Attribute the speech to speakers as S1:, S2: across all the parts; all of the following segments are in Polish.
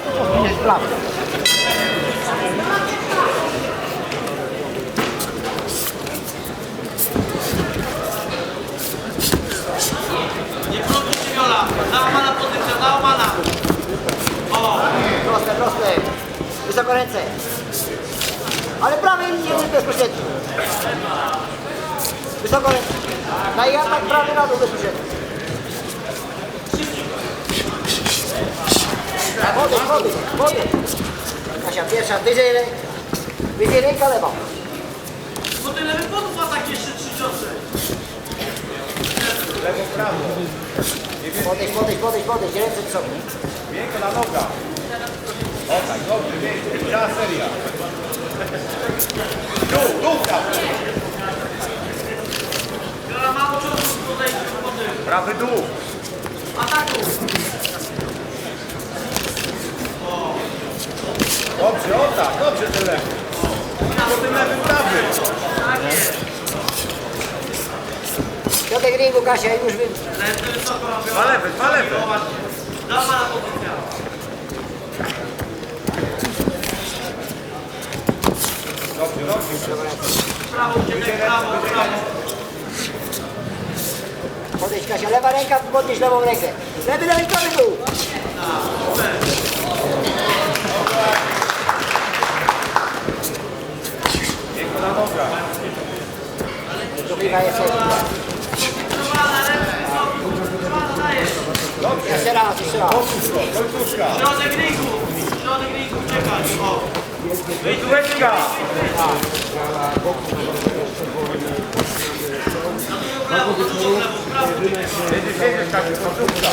S1: prosto, jest prawo.
S2: Nie krótki się Viola. Załamana pozycja, załamana. O,
S1: Proste, proste. Wysoko ręce. Ale prawy nie bezpośrednio. Wysoko ręce. Na i atak prawy na dół bezpośrednio. Wody, wody, wody. Kasia pierwsza, wyżej ręka. Wyżej ręka lewa.
S2: bo tyle wypadów ma takie jeszcze trzy ciosy.
S1: Podejdź, podejdź, podejdź, podejdź. Ręce wysoko.
S3: Miękka noga. O tak, dobrze, miękko. Cała seria. Dół, dół tam.
S2: Mało tutaj.
S3: Prawy dół.
S2: Ataku.
S3: Dobrze, o tak, dobrze ten lewy. Po tym lewym prawy.
S1: Środek ringu, Kasia, już wy...
S3: Dwa lewe, dwa.
S2: Załamana pozycja.
S3: Dobrze, dobrze.
S2: Prawo uciekaj, prawo, prawo.
S1: Podejdź, Kasia. Lewa ręka, podnieś lewą rękę. Lewy, lewy, prawy dół.
S3: Miękko na noga.
S1: Druga jest
S2: Kontrolowana, ręce wysoko. Kontrolowana, dajesz.
S1: Jeszcze raz, jeszcze raz.
S3: Końcówka.
S2: Środek ringu. Środek ringu uciekać. O.
S3: Wyjdźóweczka.
S2: W lewo, do dużo w lewo, w prawo uciekaj.
S3: Będziesz wiedzieć, tak, końcówka.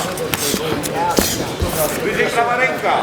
S3: Wyżej prawa ręka.